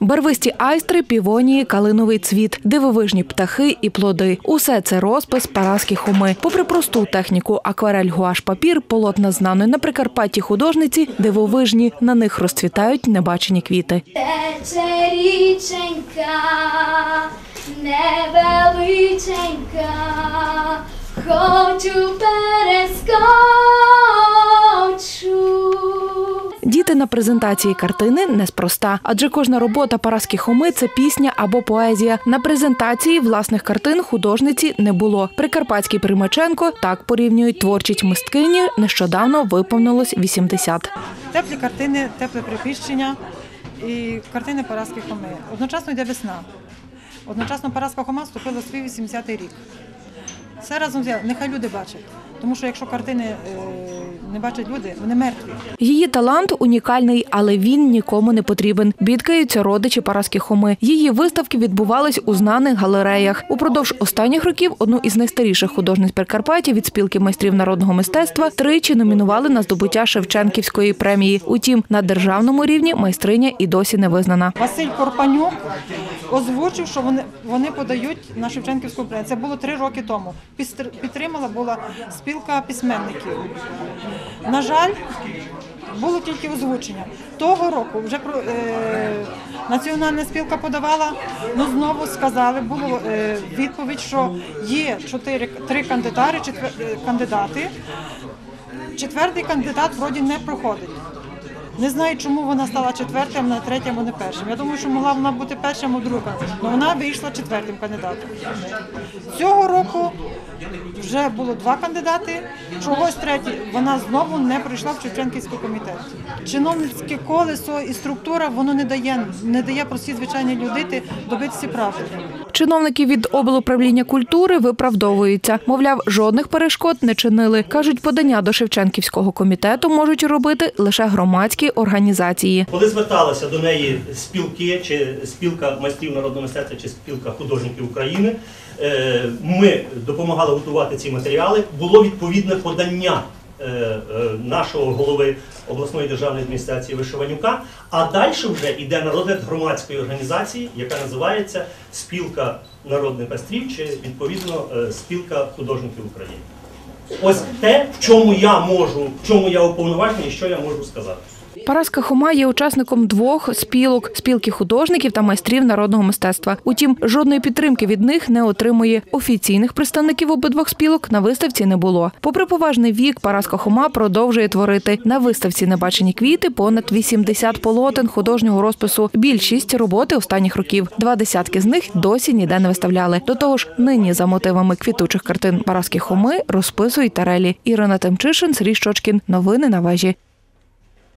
Барвисті айстри, півонії, калиновий цвіт, дивовижні птахи і плоди. Усе це розпис Параски Хоми. Попри просту техніку акварель гуаш папір, полотна знаної на Прикарпатті художниці дивовижні. На них розцвітають небачені квіти. Тече річенька, невеличенька, хочу перескочу. На презентації картини неспроста, адже кожна робота Параски Хоми це пісня або поезія. На презентації власних картин художниці не було. Прикарпатський Примаченко так порівнюють творчість мисткині. Нещодавно виповнилось 80. Теплі картини, тепле припіщення і картини Параски Хоми. Одночасно йде весна. Одночасно Параска Хома вступила в свій 80-й рік. Все разом. Нехай люди бачать. Тому що якщо картини е, не бачать люди, вони мертві. Її талант унікальний, але він нікому не потрібен. Бідкаються родичі Параски Хоми. Її виставки відбувались у знаних галереях. Упродовж останніх років одну із найстаріших художниць Прикарпаття від спілки майстрів народного мистецтва тричі номінували на здобуття Шевченківської премії. Утім, на державному рівні майстриня і досі не визнана. Василь Корпанюк озвучив, що вони, вони подають на Шевченківську премію. Це було три роки тому. Пістр- Підтримала була спілка письменників. На жаль, було тільки озвучення. Того року вже про, е, національна спілка подавала, ну знову сказали, було е, відповідь, що є чотири три кандидати, четвер, е, кандидати. Четвертий кандидат вроді не проходить. Не знаю, чому вона стала четвертим, на третьому не першим. Я думаю, що могла вона бути першим у другому, але вона вийшла четвертим кандидатом. Цього року вже було два кандидати, чогось третій. Вона знову не пройшла в Шевченківський комітет. Чиновницьке колесо і структура воно не дає, не дає простій звичайній людині добитися правди. Чиновники від облуправління культури виправдовуються. Мовляв, жодних перешкод не чинили. Кажуть, подання до Шевченківського комітету можуть робити лише громадські організації. Коли зверталися до неї спілки, чи спілка майстрів народного мистецтва, чи спілка художників України, е, ми допомагали готувати ці матеріали. Було відповідне подання е, е, нашого голови обласної державної адміністрації Вишиванюка. А далі вже йде на розгляд громадської організації, яка називається Спілка народних майстрів, чи відповідно спілка художників України. Ось те, в чому я можу, в чому я уповноважений, і що я можу сказати. Параска Хома є учасником двох спілок спілки художників та майстрів народного мистецтва. Утім, жодної підтримки від них не отримує. Офіційних представників обидвох спілок на виставці не було. Попри поважний вік, Параска Хома продовжує творити. На виставці небачені квіти понад 80 полотен художнього розпису. Більшість роботи останніх років. Два десятки з них досі ніде не виставляли. До того ж, нині за мотивами квітучих картин Параски Хоми розписують тарелі. Ірина Темчишин, Сергій Щочкін. Новини на вежі.